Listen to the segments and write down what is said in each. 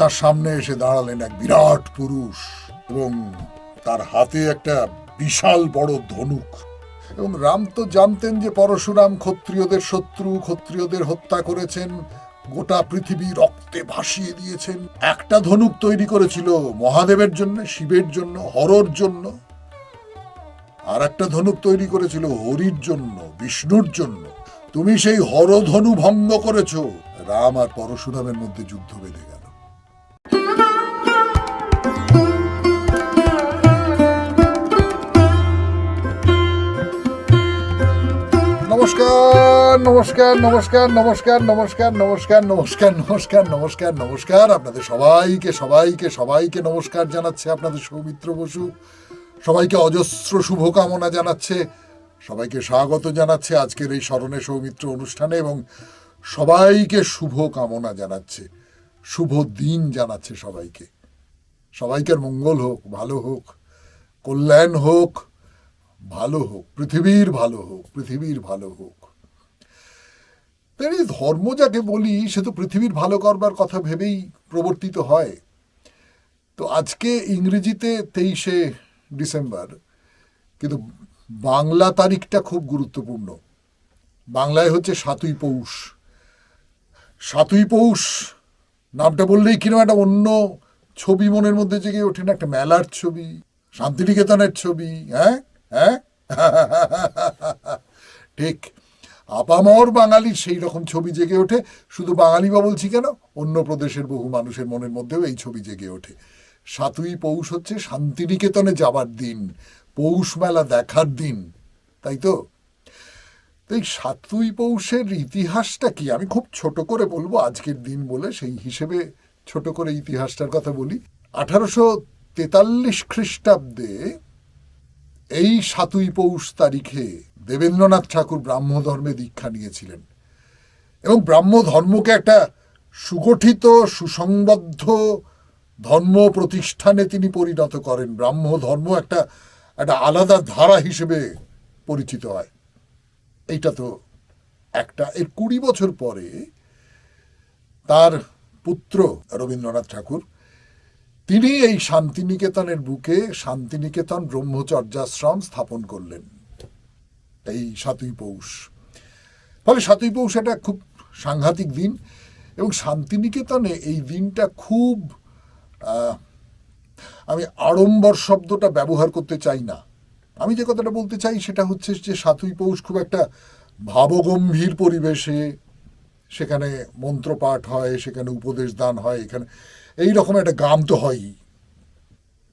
তার সামনে এসে দাঁড়ালেন এক বিরাট পুরুষ এবং তার হাতে একটা বিশাল বড় ধনুক। এবং রাম তো জানতেন যে পরশুরাম ক্ষত্রিয়দের শত্রু, ক্ষত্রিয়দের হত্যা করেছেন, গোটা পৃথিবী রক্তে ভাসিয়ে দিয়েছেন। একটা ধনুক তৈরি করেছিল মহাদেবের জন্য, শিবের জন্য, হরর জন্য। আর একটা ধনুক তৈরি করেছিল হরির জন্য, বিষ্ণুর জন্য। তুমি সেই হরধনু ভঙ্গ করেছ। রাম আর পরশুরামের মধ্যে যুদ্ধ বেঁধে গেল। নমস্কার নমস্কার নমস্কার নমস্কার নমস্কার নমস্কার নমস্কার নমস্কার নমস্কার আপনাদের সবাইকে সবাইকে সবাইকে নমস্কার জানাচ্ছে আপনাদের সৌমিত্র বসু। সবাইকে অজস্র শুভকামনা জানাচ্ছে। সবাইকে স্বাগত জানাচ্ছে আজকের এই স্মরণে সৌমিত্র অনুষ্ঠানে এবং সবাইকে শুভ কামনা জানাচ্ছে। শুভ দিন জানাচ্ছে সবাইকে। সবাইকার মঙ্গল হোক, ভালো হোক, কল্যাণ হোক, ভালো হোক, পৃথিবীর ভালো হোক, পৃথিবীর ভালো হোক। তাই ধর্ম যাকে বলি, সে তো পৃথিবীর ভালো করবার কথা ভেবেই প্রবর্তিত হয়। তো আজকে ইংরেজিতে তেইশে ডিসেম্বর, কিন্তু বাংলা তারিখটা খুব গুরুত্বপূর্ণ। বাংলায় হচ্ছে সাতই পৌষ। সাতই পৌষ, নামটা বললেই কীরকম একটা অন্য ছবি মনের মধ্যে জেগে ওঠে না, একটা মেলার ছবি, শান্তিনিকেতনের ছবি হ্যাঁ? হ্যাঁ? ঠিক। আপামর বাঙালির সেই রকম ছবি জেগে ওঠে। শুধু বাঙালি বা বলছি কেন? অন্য প্রদেশের বহু মানুষের মনের মধ্যেও এই ছবি জেগে ওঠে। সাতই পৌষ হচ্ছে শান্তিনিকেতনে যাবার দিন, পৌষ মেলা দেখার দিন, তাই তো? এই সাতই পৌষের ইতিহাসটা কি? আমি খুব ছোট করে বলব, আজকের দিন বলে সেই হিসেবে ছোট করে ইতিহাসটার কথা বলি। আঠারোশো তেতাল্লিশ খ্রিস্টাব্দে এই সাতই পৌষ তারিখে দেবেন্দ্রনাথ ঠাকুর ব্রাহ্ম ধর্মে দীক্ষা নিয়েছিলেন। এবং ব্রাহ্ম ধর্মকে একটা সুগঠিত, সুসংবদ্ধ ধর্ম প্রতিষ্ঠানে তিনি পরিণত করেন। ব্রাহ্ম ধর্ম একটা একটা আলাদা ধারা হিসেবে পরিচিত হয়। এইটা তো একটা। এর কুড়ি বছর পরে তার পুত্র রবীন্দ্রনাথ ঠাকুর, তিনি এই শান্তিনিকেতনের বুকে শান্তিনিকেতন ব্রহ্মচর্যাশ্রম স্থাপন করলেন। এই সাতই পৌষ। ফলে সাতই পৌষ এটা খুব সাংঘাতিক দিন এবং শান্তিনিকেতনে এই দিনটা খুব আমি আড়ম্বর শব্দটা ব্যবহার করতে চাই না। আমি যে কথাটা বলতে চাই সেটা হচ্ছে যে সাতই পৌষ খুব একটা ভাবগম্ভীর পরিবেশে সেখানে মন্ত্রপাঠ হয়, সেখানে উপদেশ দান হয়, এখানে এই রকম একটা গান তো হয়ই।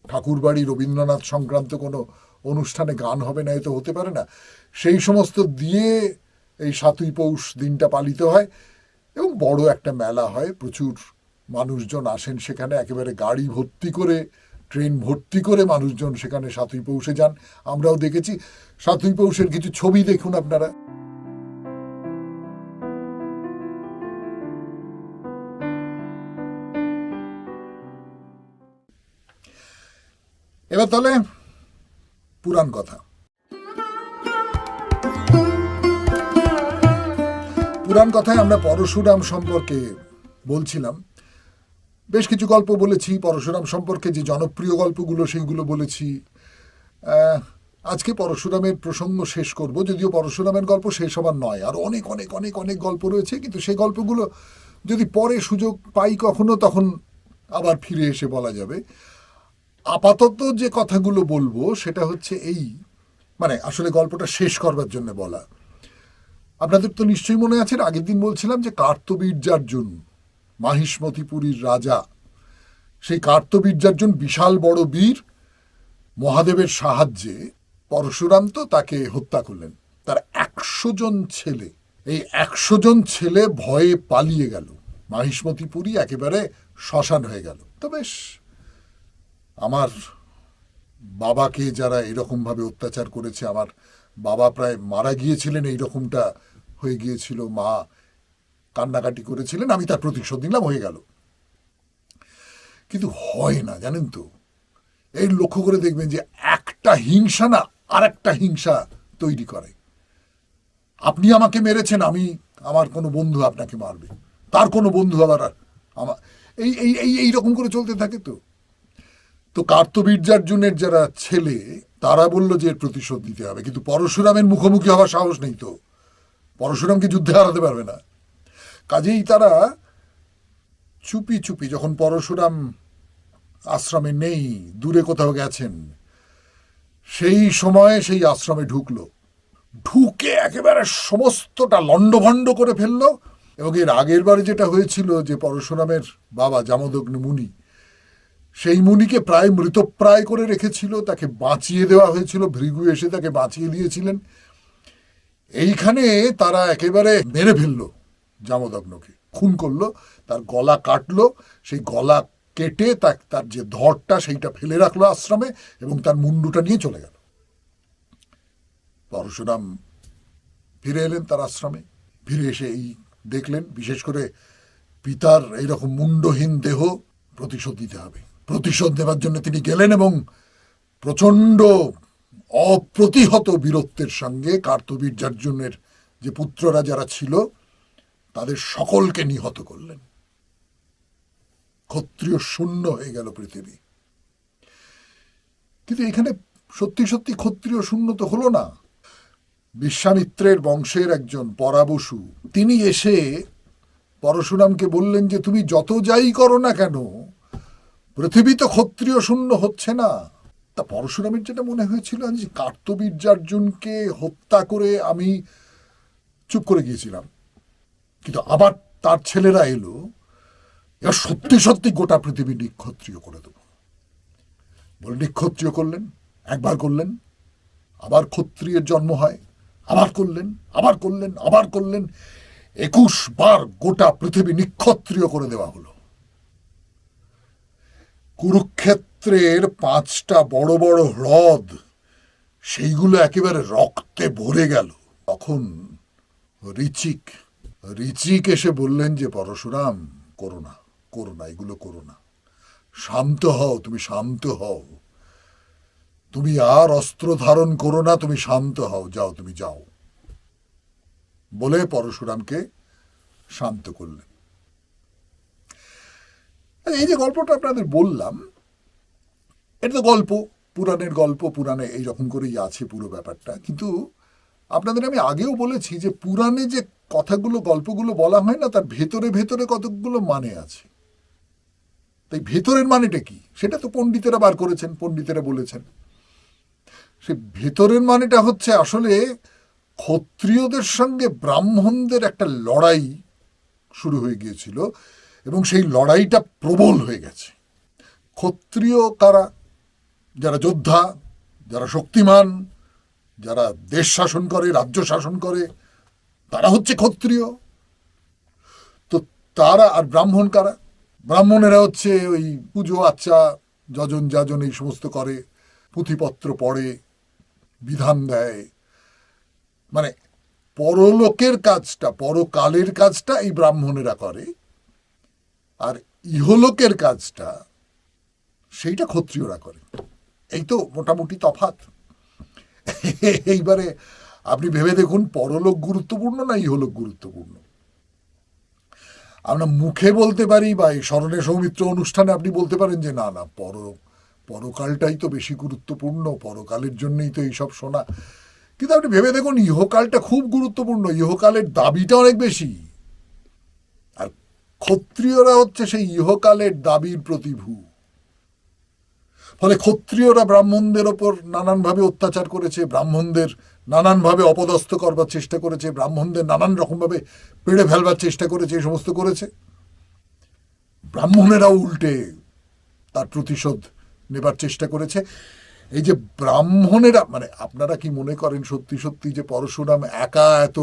ঠাকুরবাড়ি রবীন্দ্রনাথ সংক্রান্ত কোনো অনুষ্ঠানে গান হবে না, এ তো হতে পারে না। সেই সমস্ত দিয়ে এই সাতই পৌষ দিনটা পালিত হয় এবং বড় একটা মেলা হয়, প্রচুর মানুষজন আসেন সেখানে, একেবারে গাড়ি ভর্তি করে, ট্রেন ভর্তি করে মানুষজন সেখানে সাতই পৌষে যান। আমরাও দেখেছি, সাতই পৌষের কিছু ছবি দেখুন আপনারা। এবার তাহলে পুরাণ কথা। পুরাণ কথায় আমরা পরশুরাম সম্পর্কে বলছিলাম। বেশ কিছু গল্প বলেছি, পরশুরাম সম্পর্কে যে জনপ্রিয় গল্পগুলো সেইগুলো বলেছি। আজকে পরশুরামের প্রসঙ্গ শেষ করব, যদিও পরশুরামের গল্প শেষ হবার নয়, আর অনেক অনেক অনেক অনেক গল্প রয়েছে, কিন্তু সেই গল্পগুলো যদি পরে সুযোগ পাই কখনো, তখন আবার ফিরে এসে বলা যাবে। আপাতত যে কথাগুলো বলব, সেটা হচ্ছে এই। মানে আসলে গল্পটা শেষ করবার জন্য বলা। আপনাদের তো নিশ্চয়ই মনে আছে, আগের দিন বলছিলাম যে কার্তবীর্যার্জুন, মাহিষ্মতিপুরীর রাজা। সেই কার্তবীর্যার্জুন বিশাল বড় বীর, মহাদেবের সাহায্যে পরশুরাম তো তাকে হত্যা করলেন। তার একশো জন ছেলে, এই একশো জন ছেলে ভয়ে পালিয়ে গেল। মাহিষ্মতিপুরী একেবারে শ্মশান হয়ে গেল। তো বেশ আমার বাবাকে যারা এরকমভাবে অত্যাচার করেছে, আমার বাবা প্রায় মারা গিয়েছিলেন এই রকমটা হয়ে গিয়েছিল, মা কান্নাকাটি করেছিলেন, আমি তার প্রতিশোধ নিলাম, হয়ে গেল। কিন্তু হয় না, জানেন তো? এই লক্ষ্য করে দেখবেন যে একটা হিংসা না আর একটা হিংসা তৈরি করে। আপনি আমাকে মেরেছেন, আমি আমার কোনো বন্ধু আপনাকে মারবে। তার কোনো বন্ধু আবার আমার এই এই এই এইরকম করে চলতে থাকে তো? তো কার্তবীর্যার্জুনের যারা ছেলে, তারা বলল যে এর প্রতিশোধ দিতে হবে। কিন্তু পরশুরামের মুখোমুখি হওয়ার সাহস নেই তো। পরশুরামকে যুদ্ধে হারাতে পারবে না। কাজেই তারা চুপি চুপি, যখন পরশুরাম আশ্রমে নেই, দূরে কোথাও গেছেন, সেই সময়ে সেই আশ্রমে ঢুকলো। ঢুকে একেবারে সমস্তটা লণ্ডভণ্ড করে ফেলল এবং এর আগের বারে যেটা হয়েছিল যে পরশুরামের বাবা জামদগ্ন মুনি সেই মুনিকে প্রায় মৃতপ্রায় করে রেখেছিল, তাকে বাঁচিয়ে দেওয়া হয়েছিল, ভৃগু এসে তাকে বাঁচিয়ে দিয়েছিলেন। এইখানে তারা একেবারে মেরে ফেলল জামদগ্নকে, খুন করল, তার গলা কাটলো, সেই গলা কেটে তার যে ধরটা সেইটা ফেলে রাখল আশ্রমে এবং তার মুন্ডুটা নিয়ে চলে গেল। পরশুরাম ফিরে এলেন তার আশ্রমে, ফিরে এসে এই দেখলেন, বিশেষ করে পিতার এইরকম মুন্ডহীন দেহ প্রতিশোধ দিতে হবে। প্রতিশোধ দেওয়ার জন্য তিনি গেলেন এবং প্রচণ্ড অপ্রতিহত বীরত্বের সঙ্গে কার্তবীর্যার্জুনের যে পুত্ররা যারা ছিল, তাদের সকলকে নিহত করলেন। ক্ষত্রিয় শূন্য হয়ে গেল পৃথিবী। কিন্তু এখানে সত্যি সত্যি ক্ষত্রিয় শূন্য তো হলো না। বিশ্বামিত্রের বংশের একজন পরাবসু, তিনি এসে পরশুরামকে বললেন যে, তুমি যত যাই করো না কেন পৃথিবী তো ক্ষত্রিয় শূন্য হচ্ছে না। তা পরশুরামের যেটা মনে হয়েছিল যে কার্তবীর্যার্জুনকে হত্যা করে আমি চুপ করে গিয়েছিলাম। কিন্তু আবার তার ছেলেরা এলো এবার সত্যি সত্যি গোটা পৃথিবী নিক্ষত্রিয় করে দেবো। বলে, নিক্ষত্রিয় করলেন, একবার করলেন, আবার ক্ষত্রিয়ের জন্ম হয়, আবার করলেন আবার করলেন আবার করলেন, একুশ বার গোটা পৃথিবী নিক্ষত্রিয় করে দেওয়া হলো। কুরুক্ষেত্রের পাঁচটা বড় বড় হ্রদ, সেইগুলো একেবারে রক্তে ভরে গেল। তখন ঋচিক ঋচিক এসে বললেন যে, পরশুরাম, করো না করো না, এগুলো করো না। শান্ত হও, তুমি শান্ত হও। তুমি আর অস্ত্র ধারণ করো না, তুমি শান্ত হও, যাও, তুমি যাও। বলে পরশুরামকে শান্ত করলেন। এই যে গল্পটা আপনাদের বললাম, এটা তো গল্প, পুরাণের গল্প, পুরাণে এইরকম করেই আছে পুরো ব্যাপারটা। কিন্তু আপনাদের আমি আগেও বলেছি যে পুরাণে যে কথাগুলো, গল্পগুলো বলা হয় না, তার ভেতরে ভেতরে কতকগুলো মানে আছে। তাই ভেতরের মানেটা কি? সেটা তো পণ্ডিতেরা বার করেছেন, পণ্ডিতেরা বলেছেন। সে ভেতরের মানেটা হচ্ছে আসলে ক্ষত্রিয়দের সঙ্গে ব্রাহ্মণদের একটা লড়াই শুরু হয়ে গিয়েছিল। এবং সেই লড়াইটা প্রবল হয়ে গেছে। ক্ষত্রিয় কারা? যারা যোদ্ধা, যারা শক্তিমান, যারা দেশ শাসন করে, রাজ্য শাসন করে, তারা হচ্ছে ক্ষত্রিয়। তো তারা আর ব্রাহ্মণ কারা? ব্রাহ্মণেরা হচ্ছে ওই পুজো আচ্চা যজন যাজন এই সমস্ত করে, পুঁথিপত্র পড়ে, বিধান দেয়। মানে পরলোকের কাজটা, পরকালের কাজটা এই ব্রাহ্মণেরা করে। আর ইহলোকের কাজটা, সেইটা ক্ষত্রিয়রা করে এই তো মোটামুটি তফাত এইবারে আপনি ভেবে দেখুন, পরলোক গুরুত্বপূর্ণ না ইহলোক গুরুত্বপূর্ণ? আমরা মুখে বলতে পারি বা এই স্মরণে সৌমিত্র অনুষ্ঠানে আপনি বলতে পারেন যে, না না, পর, পরকালটাই তো বেশি গুরুত্বপূর্ণ, পরকালের জন্যই তো এইসব শোনা। কিন্তু আপনি ভেবে দেখুন, ইহকালটা খুব গুরুত্বপূর্ণ। ইহকালের দাবিটা অনেক বেশি। ক্ষত্রিয়রা হচ্ছে সেই ইহকালের দাবির প্রতিভূ। ফলে ক্ষত্রিয়রা ব্রাহ্মণদের ওপর নানানভাবে অত্যাচার করেছে, ব্রাহ্মণদের নানানভাবে অপদস্থ করবার চেষ্টা করেছে, ব্রাহ্মণদের নানান রকমভাবে পেড়ে ফেলবার চেষ্টা করেছে এই সমস্ত করেছে। ব্রাহ্মণেরাও উল্টে তার প্রতিশোধ নেবার চেষ্টা করেছে। এই যে ব্রাহ্মণেরা মানে আপনারা কি মনে করেন সত্যি সত্যি যে পরশুরাম একা এত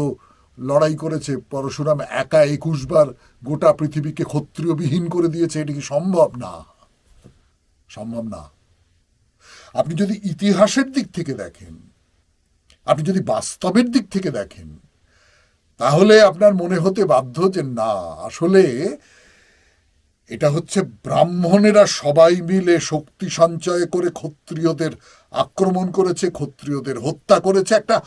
লড়াই করেছে, পরশুরাম একা একুশ বার গোটা পৃথিবীকে ক্ষত্রিয়বিহীন করে দিয়েছে, এটা কি সম্ভব না? সম্ভব না। আপনি যদি ইতিহাসের দিক থেকে দেখেন, আপনি যদি বাস্তবের দিক থেকে দেখেন, তাহলে আপনার মনে হতে বাধ্য যে না, আসলে এটা হচ্ছে ব্রাহ্মণেরা সবাই মিলে শক্তি সঞ্চয় করে ক্ষত্রিয়দের আক্রমণ করেছে, ক্ষত্রিয়দের হত্যা করেছে, একটা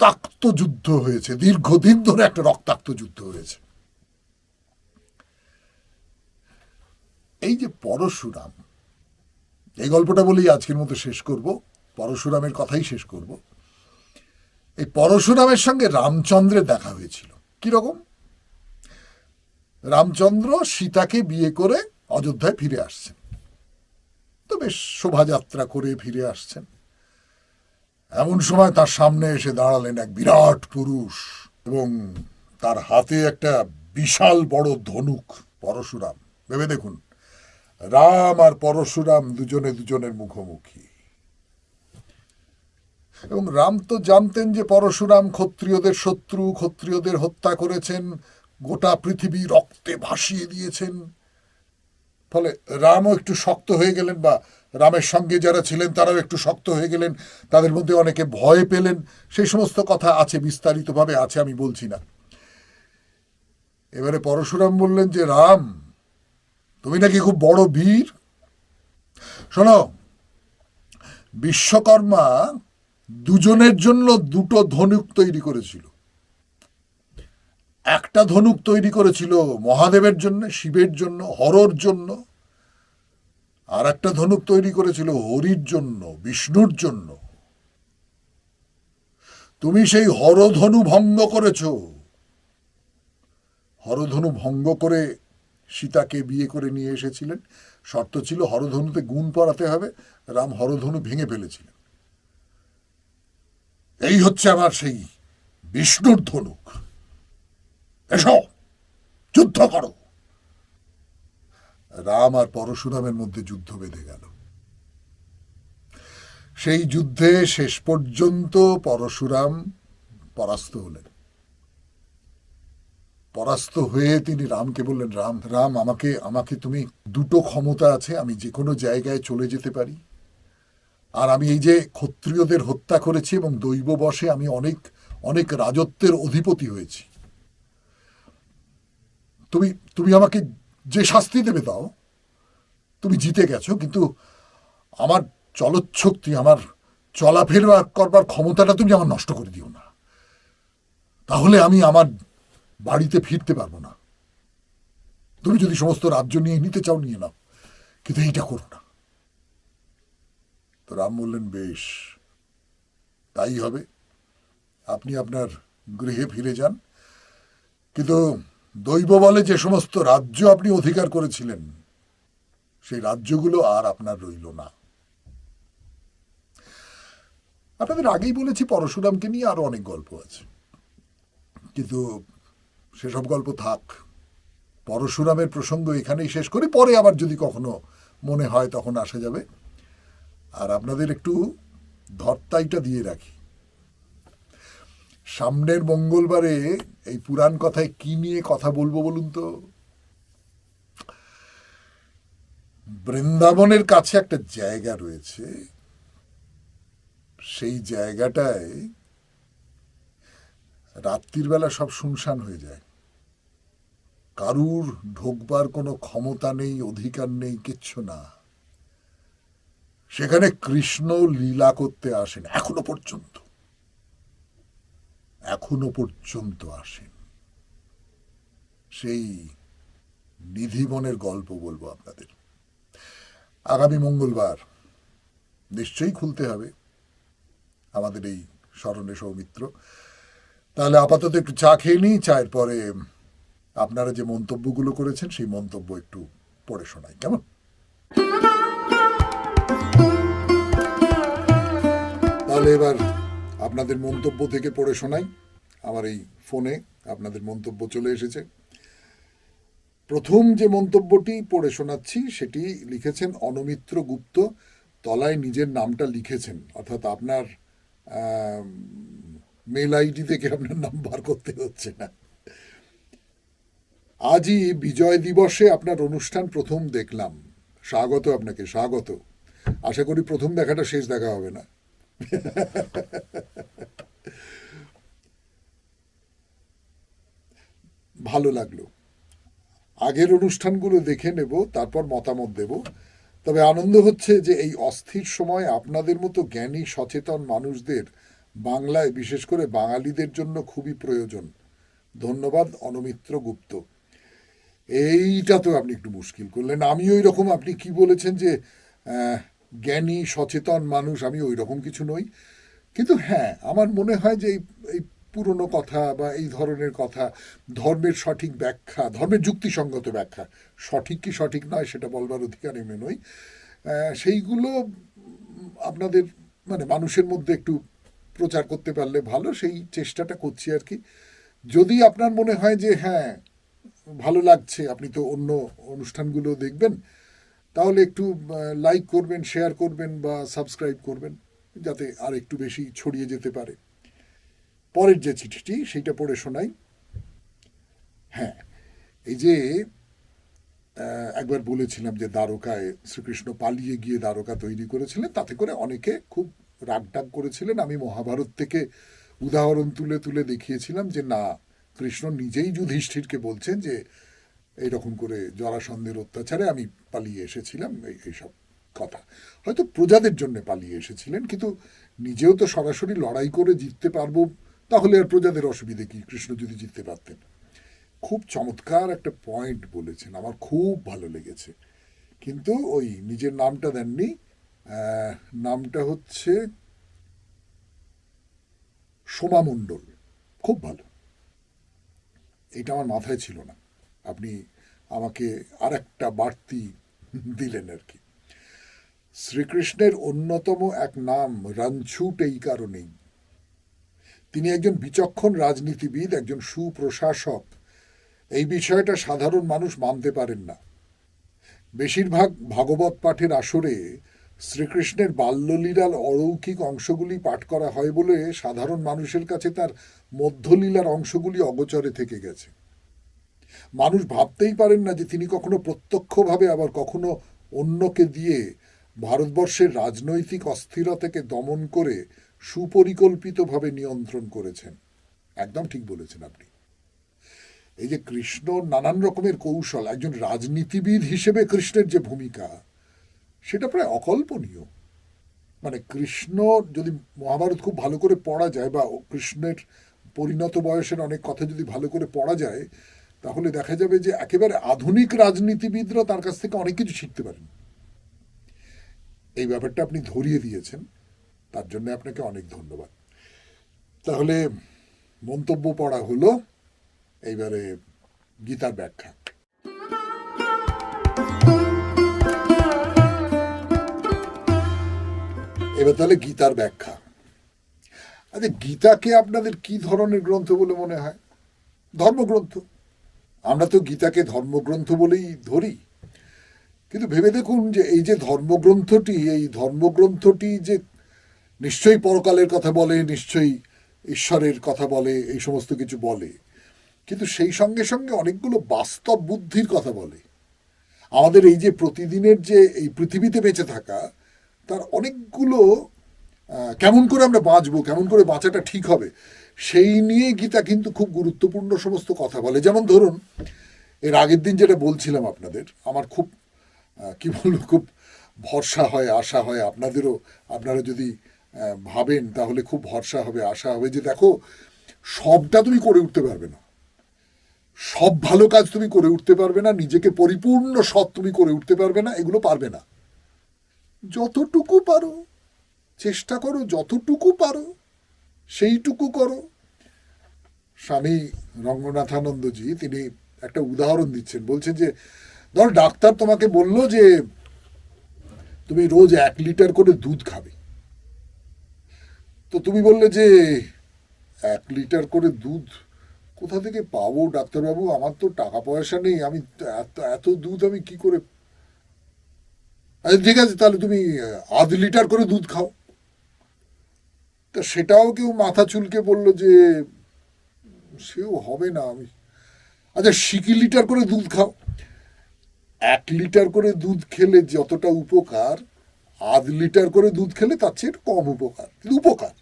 রক্তাক্ত যুদ্ধ হয়েছে। দীর্ঘদিন ধরে একটা রক্তাক্ত যুদ্ধ হয়েছে। এই যে পরশুরাম, এই গল্পটা বলেই আজকের মতো শেষ করব। পরশুরামের কথাই শেষ করব। এই পরশুরামের সঙ্গে রামচন্দ্রের দেখা হয়েছিল। কীরকম রামচন্দ্র সীতাকে বিয়ে করে অযোধ্যায় ফিরে আসছেন। তো বেশ শোভাযাত্রা করে ফিরে আসছেন। এমন সময় তার সামনে এসে দাঁড়ালেন এক বিরাট পুরুষ এবং তার হাতে একটা বিশাল বড় ধনুক, পরশুরাম। ভেবে দেখুন, রাম আর পরশুরাম দুজনে দুজনের মুখোমুখি। এবং রাম তো জানতেন যে পরশুরাম ক্ষত্রিয়দের শত্রু, ক্ষত্রিয়দের হত্যা করেছেন, গোটা পৃথিবী রক্তে ভাসিয়ে দিয়েছেন। ফলে রামও একটু শক্ত হয়ে গেলেন বা রামের সঙ্গে যারা ছিলেন তারাও একটু শক্ত হয়ে গেলেন, তাদের মধ্যে অনেকে ভয় পেলেন, সেই সমস্ত কথা আছে, বিস্তারিতভাবে আছে, আমি বলছি না। এবারে পরশুরাম বললেন যে, রাম, তুমি নাকি খুব বড় বীর? শোনো, বিশ্বকর্মা দুজনের জন্য দুটো ধনুক তৈরি করেছিল। একটা ধনুক তৈরি করেছিল মহাদেবের জন্য, শিবের জন্য, হরর জন্য, আর একটা ধনুক তৈরি করেছিল হরির জন্য, বিষ্ণুর জন্য। তুমি সেই হরধনু ভঙ্গ করেছ। হরধনু ভঙ্গ করে সীতাকে বিয়ে করে নিয়ে এসেছিলেন। শর্ত ছিল হরধনুতে গুণ পড়াতে হবে, রাম হরধনু ভেঙে ফেলেছিলেন। এই হচ্ছে আমার সেই বিষ্ণুর ধনুক। এসো, যুদ্ধ করো। রাম আর পরশুরামের মধ্যে যুদ্ধ বেঁধে গেল। সেই যুদ্ধে শেষ পর্যন্ত পরশুরাম পরাস্ত হলেন। পরাস্ত হয়ে তিনি রামকে বললেন, রাম রাম, আমাকে আমাকে তুমি দুটো ক্ষমতা আছে, আমি যে কোনো জায়গায় চলে যেতে পারি। আর আমি এই যে ক্ষত্রিয়দের হত্যা করেছি এবং দৈব বশে আমি অনেক অনেক রাজত্বের অধিপতি হয়েছি। তুমি তুমি আমাকে যে শাস্তি দেবে দাও, তুমি জিতে গেছো, কিন্তু আমার চলচ্ছক্তি, আমার চলাফেরা করবার ক্ষমতাটা তুমি আমার নষ্ট করে দিও না। তাহলে আমি আমার বাড়িতে ফিরতে পারব না। তুমি যদি সমস্ত রাজ্য নিয়ে নিতে চাও, নিয়ে নাও, কিন্তু এইটা করো না। তো রাম বললেন, বেশ, তাই হবে। আপনি আপনার গৃহে ফিরে যান। কিন্তু দৈব বলে যে সমস্ত রাজ্য আপনি অধিকার করেছিলেন, সেই রাজ্যগুলো আর আপনার রইল না। আপনাদের আগেই বলেছি পরশুরামকে নিয়ে আরও অনেক গল্প আছে। কিন্তু সেসব গল্প থাক, পরশুরামের প্রসঙ্গ এখানেই শেষ করি, পরে আবার যদি কখনো মনে হয় তখন আসা যাবে। আর আপনাদের একটু ধর্তাইটা দিয়ে রাখি। সামনের মঙ্গলবারে এই পুরাণ কথায় কি নিয়ে কথা বলব বলুন তো? বৃন্দাবনের কাছে একটা জায়গা রয়েছে। সেই জায়গাটায় রাত্রির বেলা সব শুনশান হয়ে যায়। কারুর ঢোকবার কোনো ক্ষমতা নেই, অধিকার নেই, কিচ্ছু না। সেখানে কৃষ্ণ লীলা করতে আসেন এখনও পর্যন্ত। এখনও পর্যন্ত আসেন। সেই নিধিবনের গল্প বলব আপনাদের। আগামী মঙ্গলবার নিশ্চয়ই খুলতে হবে আমাদের এই স্মরণে সৌমিত্র। তাহলে আপাতত একটু চা খেয়ে নিই, চায়ের পরে আপনারা যে মন্তব্যগুলো করেছেন সেই মন্তব্য একটু পড়ে শোনাই, কেমন? তাহলে এবার আপনাদের মন্তব্য থেকে পড়ে শোনাই। আমার এই ফোনে আপনাদের মন্তব্য চলে এসেছে। প্রথম যে মন্তব্যটি পড়ে শোনাচ্ছি, সেটি লিখেছেন অনমিত্র গুপ্ত। তলায় নিজের নামটা লিখেছেন, অর্থাৎ আপনার মেল আইডি থেকে আপনার নাম বার করতে হচ্ছে না। আজই বিজয় দিবসে আপনার অনুষ্ঠান প্রথম দেখলাম। স্বাগত আপনাকে, স্বাগত। আশা করি প্রথম দেখাটা শেষ দেখা হবে না। ভালো লাগল। আগের অনুষ্ঠানগুলো দেখে নেব, তারপর মতামত দেব। তবে আনন্দ হচ্ছে যে এই অস্থির সময় আপনাদের মতো জ্ঞানী, সচেতন মানুষদের বাংলায়, বিশেষ করে বাঙালিদের জন্য খুবই প্রয়োজন। ধন্যবাদ, অনমিত্র গুপ্ত। এইটা তো আপনি একটু মুশকিল করলেন। আমি ওই রকম আপনি কি বলেছেন যে জ্ঞানী, সচেতন মানুষ, আমি ওই রকম কিছু নই। কিন্তু হ্যাঁ আমার মনে হয় যে এই পুরনো কথা বা এই ধরনের কথা, ধর্মের সঠিক ব্যাখ্যা, ধর্মের যুক্তিসঙ্গত ব্যাখ্যা, সঠিক কি সঠিক নয় সেটা বলবার অধিকার এমনি নই। সেইগুলো আপনাদের মানে মানুষের মধ্যে একটু প্রচার করতে পারলে ভালো, সেই চেষ্টাটা করছি আর কি। যদি আপনার মনে হয় যে হ্যাঁ ভালো লাগছে, আপনি তো অন্য অনুষ্ঠানগুলো দেখবেন তাহলে একটু লাইক করবেন শেয়ার করবেন বা সাবস্ক্রাইব করবেন, যাতে আর একটু বেশি ছড়িয়ে যেতে পারে। পরের যে চিঠিটি, সেইটা পড়ে শোনাই। হ্যাঁ এই যে একবার বলেছিলাম যে দ্বারকায় শ্রীকৃষ্ণ পালিয়ে গিয়ে দ্বারকা তৈরি করেছিলেন, তাতে করে অনেকে খুব রাগটাগ করেছিলেন। আমি মহাভারত থেকে উদাহরণ তুলে তুলে দেখিয়েছিলাম যে না, কৃষ্ণ নিজেই যুধিষ্ঠিরকে বলছেন যে এইরকম করে জরাসন্ধের অত্যাচারে আমি পালিয়ে এসেছিলাম, এই, এইসব কথা। হয়তো প্রজাদের জন্য পালিয়ে এসেছিলেন, কিন্তু নিজেও তো সরাসরি লড়াই করে জিততে পারব, তাহলে আর প্রজাদের অসুবিধে কি? কৃষ্ণ যদি জিততে পারতেন। খুব চমৎকার একটা পয়েন্ট বলেছেন, আমার খুব ভালো লেগেছে। কিন্তু ওই নিজের নামটা দেননি নামটা হচ্ছে সোমা মণ্ডল। খুব ভালো। এটা আমার মাথায় ছিল না। আপনি আমাকে আর একটা বাড়তি দিলেন আর কি। শ্রীকৃষ্ণের অন্যতম এক নাম রণছুট এই কারণেই। তিনি একজন বিচক্ষণ রাজনীতিবিদ, একজন সুপ্রশাসক। এই বিষয়টা সাধারণ মানুষ মানতে পারেন না। বেশিরভাগ ভাগবত পাঠের আসরে শ্রীকৃষ্ণের বাল্যলীলার অলৌকিক অংশগুলি পাঠ করা হয় বলে সাধারণ মানুষের কাছে তার মধ্যলীলার অংশগুলি অগোচরে থেকে গেছে। মানুষ ভাবতেই পারেন না যে তিনি কখনো প্রত্যক্ষভাবে আবার কখনো অন্যকে দিয়ে ভারতবর্ষের রাজনৈতিক অস্থিরতাকে দমন করে সুপরিকল্পিতভাবে নিয়ন্ত্রণ করেছেন। একদম ঠিক বলেছেন আপনি। এই যে কৃষ্ণ নানান রকমের কৌশল, একজন রাজনীতিবিদ হিসেবে কৃষ্ণের যে ভূমিকা, সেটা প্রায় অকল্পনীয়। মানে কৃষ্ণ যদি মহাভারত খুব ভালো করে পড়া যায় বা কৃষ্ণের পরিণত বয়সের অনেক কথা যদি ভালো করে পড়া যায় তাহলে দেখা যাবে যে একেবারে আধুনিক রাজনীতিবিদরা তার কাছ থেকে অনেক কিছু শিখতে পারেন। এই ব্যাপারটা আপনি ধরিয়ে দিয়েছেন, তার জন্য আপনাকে অনেক ধন্যবাদ। তাহলে মন্তব্য পড়া হলো, এইবারে গীতার ব্যাখ্যা। এবার তাহলে গীতার ব্যাখ্যা। আচ্ছা গীতাকে আপনাদের কি ধরনের গ্রন্থ বলে মনে হয়? ধর্মগ্রন্থ। আমরা তো গীতাকে ধর্মগ্রন্থ বলেই ধরি। কিন্তু ভেবে দেখুন যে এই যে ধর্মগ্রন্থটি, এই ধর্মগ্রন্থটি যে নিশ্চয়ই পরকালের কথা বলে, নিশ্চয়ই ঈশ্বরের কথা বলে, এই সমস্ত কিছু বলে, কিন্তু সেই সঙ্গে সঙ্গে অনেকগুলো বাস্তব বুদ্ধির কথা বলে। আমাদের এই যে প্রতিদিনের যে এই পৃথিবীতে বেঁচে থাকা, তার অনেকগুলো কেমন করে আমরা বাঁচবো, কেমন করে বাঁচাটা ঠিক হবে সেই নিয়ে গীতা কিন্তু খুব গুরুত্বপূর্ণ সমস্ত কথা বলে। যেমন ধরুন, এর আগের দিন যেটা বলছিলাম আপনাদের, আমার খুব কি বলব, খুব ভরসা হয়, আশা হয়। আপনাদেরও, আপনারা যদি ভাবেন তাহলে খুব ভরসা হবে, আশা হবে যে দেখো, সবটা তুমি করে উঠতে পারবে না। সব ভালো কাজ তুমি করে উঠতে পারবে না, নিজেকে পরিপূর্ণ সৎ তুমি করে উঠতে পারবে না, এগুলো পারবে না। যতটুকু পারো, চেষ্টা করো, যতটুকু পারো সেইটুকু করো। স্বামী রঙ্গনাথানন্দজি, তিনি একটা উদাহরণ দিচ্ছেন। বলছেন যে, ধর ডাক্তার তোমাকে বলল যে, তুমি রোজ এক লিটার করে দুধ খাবে। তো তুমি বললে যে, এক লিটার করে দুধ কোথা থেকে পাবো ডাক্তারবাবু? আমার তো টাকা পয়সা নেই, আমি এত এত দুধ আমি কি করে আচ্ছা ঠিক আছে, তাহলে তুমি আধ লিটার করে দুধ খাও। তা সেটাও কেউ মাথা চুলকে বলল যে সেও হবে না আমি। আচ্ছা সিকি লিটার করে দুধ খাও। এক লিটার করে দুধ খেলে যতটা উপকার, আধ লিটার করে দুধ খেলে তার চেয়ে কম উপকার, কিন্তু উপকার।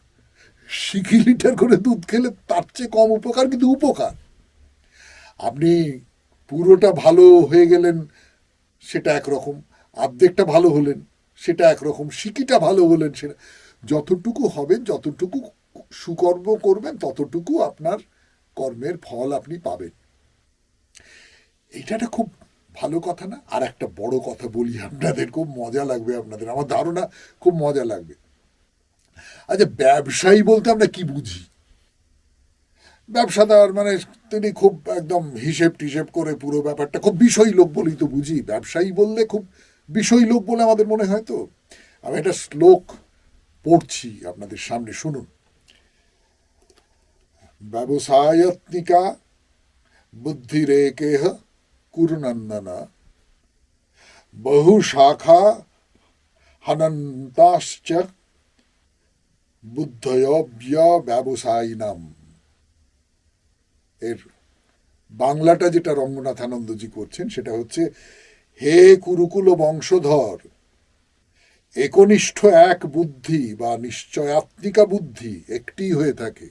সিকি লিটার করে দুধ খেলে তার চেয়ে কম উপকার, কিন্তু উপকার। আপনি পুরোটা ভালো হয়ে গেলেন, সেটা একরকম। অর্ধেকটা ভালো হলেন, সেটা একরকম। সিকিটা ভালো হলেন, সেটা যতটুকু হবেন, যতটুকু সুকর্ম করবেন, ততটুকু আপনার কর্মের ফল আপনি পাবেন। এইটা একটা খুব ভালো কথা না? আর একটা বড় কথা বলি, আপনাদের খুব মজা লাগবে আপনাদের। আমার ধারণা খুব মজা লাগবে। আচ্ছা ব্যবসায়ী বলতে আমরা কি বুঝি? ব্যবসাদার মানে তিনি খুব একদম হিসেব টিসেব করে পুরো ব্যাপারটা। খুব বিষয় লোক বলেই তো বুঝি। ব্যবসায়ী বললে খুব বিষয় লোক বলে আমাদের মনে হয় তো। আমি একটা শ্লোক পড়ছি আপনাদের সামনে, শুনুন। ব্যবসায়ত্নিকা বুদ্ধিরেকেহ কুরুনন্দনা। বহু শাখা হনন্তাশ্চ বুদ্ধয়ব্য ব্যবসায়িনাম। এর বাংলাটা যেটা রঙ্গনাথ আনন্দজি করছেন, সেটা হচ্ছে, হে কুরুকুল বংশধর একনিষ্ঠ এক বুদ্ধি বা নিশ্চয়াত্মিকা বুদ্ধি একটি হয়ে থাকে।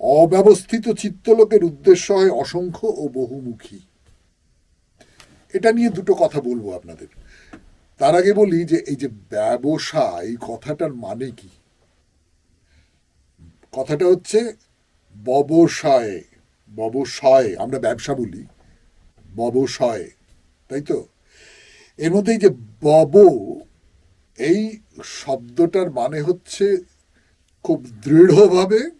অব্যবস্থিত চিত্তলোকের উদ্দেশ্য হয় অসংখ্য ও বহুমুখী। এটা নিয়ে দুটো কথা বলব আপনাদের। তার আগে বলি যে এই যে ব্যবসা, এই কথাটার মানে কি? কথাটা হচ্ছে ব্যবসায় ব্যবসায় আমরা ব্যবসা বলি ব্যবসায় তাই তো? এর মধ্যে এই যে বব এই শব্দটার মানে হচ্ছে খুব দৃঢ়ভাবে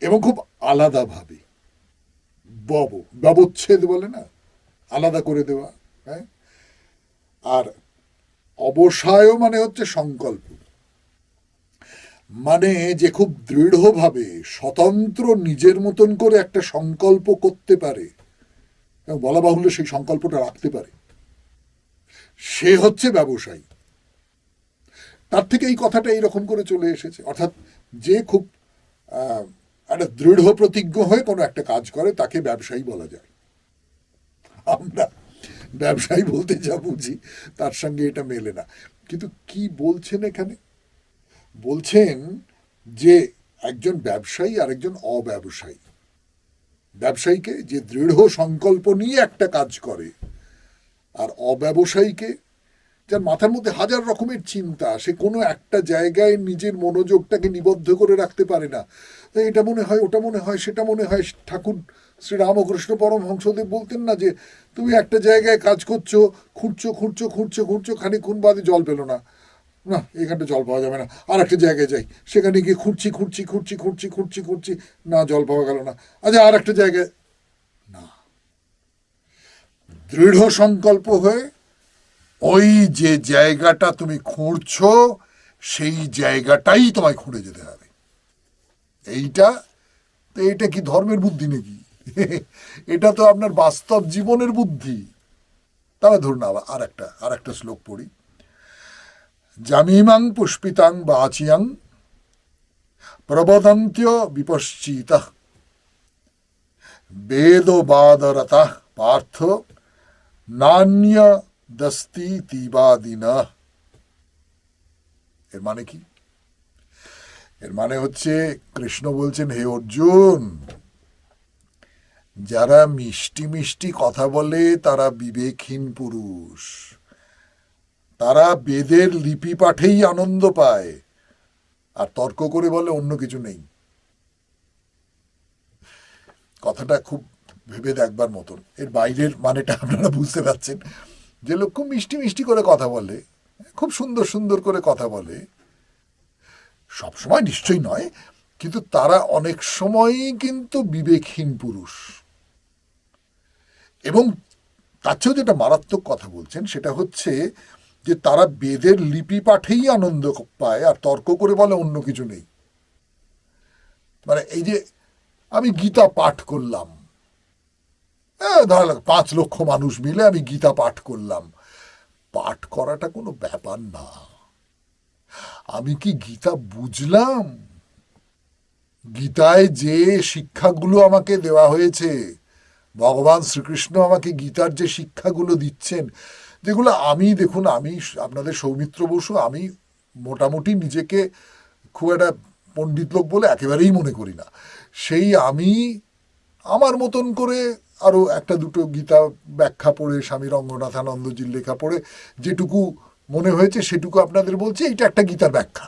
এবং খুব আলাদাভাবে। বব ব্যবচ্ছেদ বলে না? আলাদা করে দেওয়া হ্যাঁ? আর অবসায়ও মানে হচ্ছে সংকল্প। মানে যে খুব দৃঢ়ভাবে স্বতন্ত্র নিজের মতন করে একটা সংকল্প করতে পারে বলা বাহুল্য সেই সংকল্পটা রাখতে পারে। সে হচ্ছে ব্যবসায়ী। তার থেকে এই কথাটা এইরকম করে চলে এসেছে। অর্থাৎ যে খুব একটা দৃঢ় প্রতিজ্ঞ হয়ে কোনো একটা কাজ করে, তাকে ব্যবসায়ী বলা যায়। আমরা ব্যবসায়ী বলতে যা বুঝি, তার সঙ্গে এটা মেলে না। কিন্তু কি বলছেন এখানে? বলছেন যে একজন ব্যবসায়ী আর একজন অব্যবসায়ী। ব্যবসায়ীকে যে দৃঢ় সংকল্প নিয়ে একটা কাজ করে, আর অব্যবসায়ীকে যার মাথার মধ্যে হাজার রকমের চিন্তা, সে কোনো একটা জায়গায় নিজের মনোযোগটাকে নিবদ্ধ করে রাখতে পারে না। এটা মনে হয়, ওটা মনে হয়, সেটা মনে হয় ঠাকুর শ্রী রামকৃষ্ণ পরমহংসদেব বলতেন না যে, তুমি একটা জায়গায় কাজ করছ, খুঁড়ছো খুঁড়ছো খুঁড়ছো খুঁড়ছো খানিক্ষণ বাদে জল পেল না। না, এখানটা জল পাওয়া যাবে না। আর একটা জায়গায় যাই, সেখানে গিয়ে খুঁড়ছি খুঁড়ছি খুঁড়ছি খুঁড়ছি খুঁড়ছি খুঁড়ছি, না জল পাওয়া গেল না। আচ্ছা আর একটা জায়গায়, না। দৃঢ় সংকল্প হয়ে ওই যে জায়গাটা তুমি খুঁড়ছো, সেই জায়গাটাই তোমায় খুঁড়ে যেতে হবে। এইটা, তো এটা কি ধর্মের বুদ্ধি নাকি? এটা তো আপনার বাস্তব জীবনের বুদ্ধি। তবে ধরুন আবার আর একটা আর একটা শ্লোক পড়ি। জামিমাং পুষ্পিতাং বাচিয়াং প্রবদন্ত্য বিপশ্চিত বেদবাদরতা পার্থ নান্য দস্তি তিবাদিন। এর মানে কি? এর মানে হচ্ছে কৃষ্ণ বলছেন, হে অর্জুন, যারা মিষ্টি মিষ্টি কথা বলে তারা বিবেকহীন পুরুষ। তারা বেদের লিপি পাঠেই আনন্দ পায়। আর তর্ক করে বলে অন্য কিছু নেই। কথাটা খুব ভেবে দেখবার মতন। এর বাইরের মানেটা আপনারা বুঝতে পারছেন। যে লোক খুব মিষ্টি মিষ্টি করে কথা বলে, খুব সুন্দর সুন্দর করে কথা বলে, সব সময় নিশ্চয়ই নয়, কিন্তু তারা অনেক সময়ই কিন্তু বিবেকহীন পুরুষ। এবং তার চেয়েও যেটা মারাত্মক কথা বলছেন সেটা হচ্ছে যে তারা বেদের লিপি পাঠেই আনন্দ পায় আর তর্ক করে বলে অন্য কিছু নেই। মানে এই যে আমি গীতা পাঠ করলাম ধরা যাক পাঁচ লক্ষ মানুষ মিলে আমি গীতা পাঠ করলাম। পাঠ করাটা কোনো ব্যাপার না। আমি কি গীতা বুঝলাম? গীতায় যে শিক্ষাগুলো আমাকে দেওয়া হয়েছে, ভগবান শ্রীকৃষ্ণ আমাকে গীতার যে শিক্ষাগুলো দিচ্ছেন, যেগুলো আমি, দেখুন, আমি আপনাদের সৌমিত্র বসু, আমি মোটামুটি নিজেকে খুব একটা পণ্ডিত লোক বলে একেবারেই মনে করি না। সেই আমি আমার মতন করে আরও একটা দুটো গীতা ব্যাখ্যা পড়ে, স্বামী রঙ্গনাথানন্দজির লেখা পড়ে, যেটুকু মনে হয়েছে সেটুকু আপনাদের বলছি এটা একটা গীতার ব্যাখ্যা।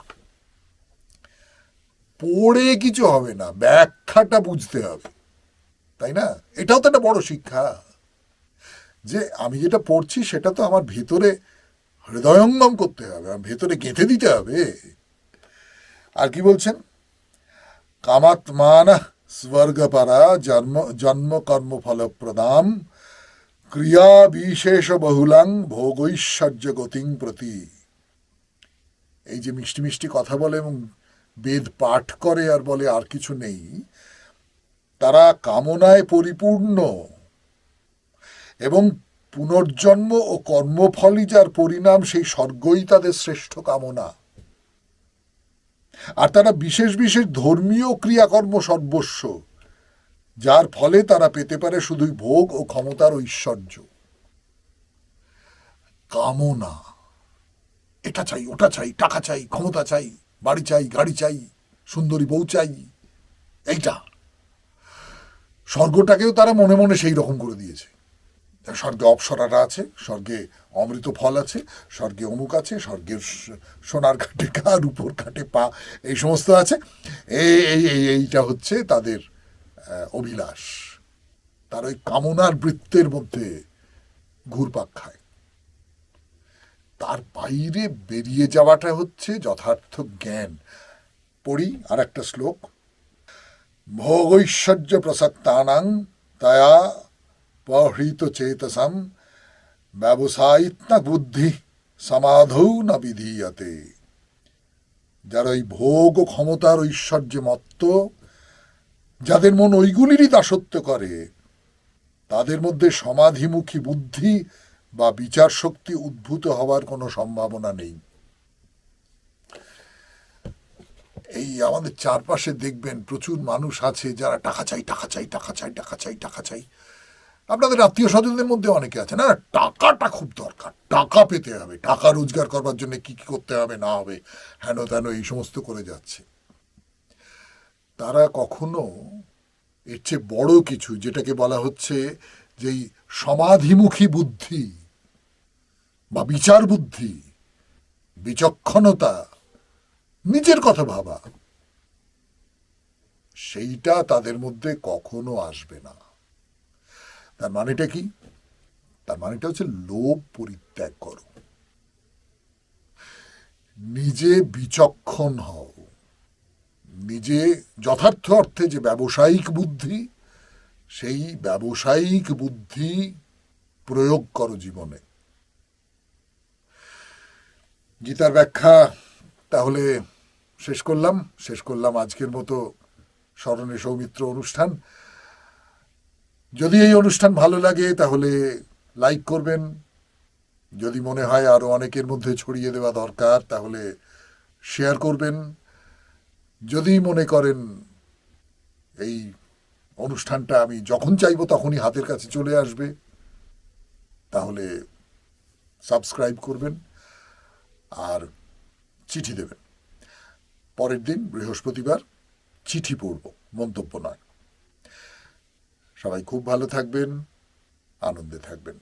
পড়ে কিছু হবে না, ব্যাখ্যাটা বুঝতে হবে, তাই না? এটাও তো একটা বড় শিক্ষা। যে আমি যেটা পড়ছি সেটা তো আমার ভেতরে হৃদয়ঙ্গম করতে হবে, আমার ভেতরে গেঁথে দিতে হবে। আর কি বলছেন? কামাত্মান স্বর্গপরা জন্ম জন্ম কর্ম ফলপ্রদাম ক্রিয়া বিশেষ বহুলাং ভোগৈশ্বর্য গতিং প্রতি। এই যে মিষ্টি মিষ্টি কথা বলে এবং বেদ পাঠ করে আর বলে আর কিছু নেই, তারা কামনায় পরিপূর্ণ। এবং পুনর্জন্ম ও কর্মফলই যার পরিণাম, সেই স্বর্গই তাদের শ্রেষ্ঠ কামনা। আর তারা বিশেষ বিশেষ ধর্মীয় ক্রিয়াকর্ম সর্বস্ব, যার ফলে তারা পেতে পারে শুধুই ভোগ ও ক্ষমতার ঐশ্বর্য। কামনা, এটা চাই, ওটা চাই, টাকা চাই, ক্ষমতা চাই, বাড়ি চাই, গাড়ি চাই, সুন্দরী বউ চাই, এইটা। স্বর্গটাকেও তারা মনে মনে সেই রকম করে দিয়েছে। স্বর্গে অপসরাটা আছে, স্বর্গে অমৃত ফল আছে, স্বর্গে অমুক আছে স্বর্গের সোনার ঘাটে গা রূপোর ঘাটে পা, এই সমস্ত আছে। এই এই এই, এইটা হচ্ছে তাদের অভিলাষ। তার ওই কামনার বৃত্তের মধ্যে ঘুরপাক খায়। তার বাইরে বেরিয়ে যাওয়াটা হচ্ছে যথার্থ জ্ঞান। পড়ি আর একটা শ্লোক ভোগৈশ্বর্য প্রসক্তানাং তয়া পহৃত চেতসম ব্যবসায়িত্ন বুদ্ধি সমাধৌ না বিধীয়তে যারা ওই ভোগ ও ক্ষমতার ঐশ্বর্যে মত্ত যাদের মন ওইগুলিরই দাসত্ব করে তাদের মধ্যে সমাধিমুখী বুদ্ধি বা বিচার শক্তি উদ্ভূত হওয়ার কোনো সম্ভাবনা নেই। এই আমাদের চারপাশে দেখবেন প্রচুর মানুষ আছে যারা টাকা চাই টাকা চাই টাকা চাই টাকা চাই টাকা চাই। আপনাদের আত্মীয় স্বজনদের মধ্যে অনেকে আছে, না টাকাটা খুব দরকার। টাকা পেতে হবে, টাকা রোজগার করবার জন্য কি কি করতে হবে, না হবে, হেন তেন এই সমস্ত করে যাচ্ছে। তারা কখনো এর চেয়ে বড় কিছু, যেটাকে বলা হচ্ছে যেই সমাধিমুখী বুদ্ধি বা বিচার বুদ্ধি, বিচক্ষণতা, নিজের কথা ভাবা, সেইটা তাদের মধ্যে কখনো আসবে না। তার মানেটা কি? তার মানেটা হচ্ছে লোভ পরিত্যাগ করো। নিজে বিচক্ষণ হও। নিজে যথার্থ অর্থে যে ব্যবসায়িক বুদ্ধি, সেই ব্যবসায়িক বুদ্ধি প্রয়োগ করো জীবনে। গীতার ব্যাখ্যা তাহলে শেষ করলাম। শেষ করলাম আজকের মতো স্মরণে সৌমিত্র অনুষ্ঠান। যদি এই অনুষ্ঠান ভালো লাগে, তাহলে লাইক করবেন। যদি মনে হয় আরও অনেকের মধ্যে ছড়িয়ে দেওয়া দরকার, তাহলে শেয়ার করবেন। যদি মনে করেন এই অনুষ্ঠানটা আমি যখন চাইব তখনই হাতের কাছে চলে আসবে, তাহলে সাবস্ক্রাইব করবেন আর চিঠি দেবেন। পরের দিন বৃহস্পতিবার চিঠি পড়ব, মন্তব্য নয়। সবাই খুব ভালো থাকবেন আনন্দে থাকবেন।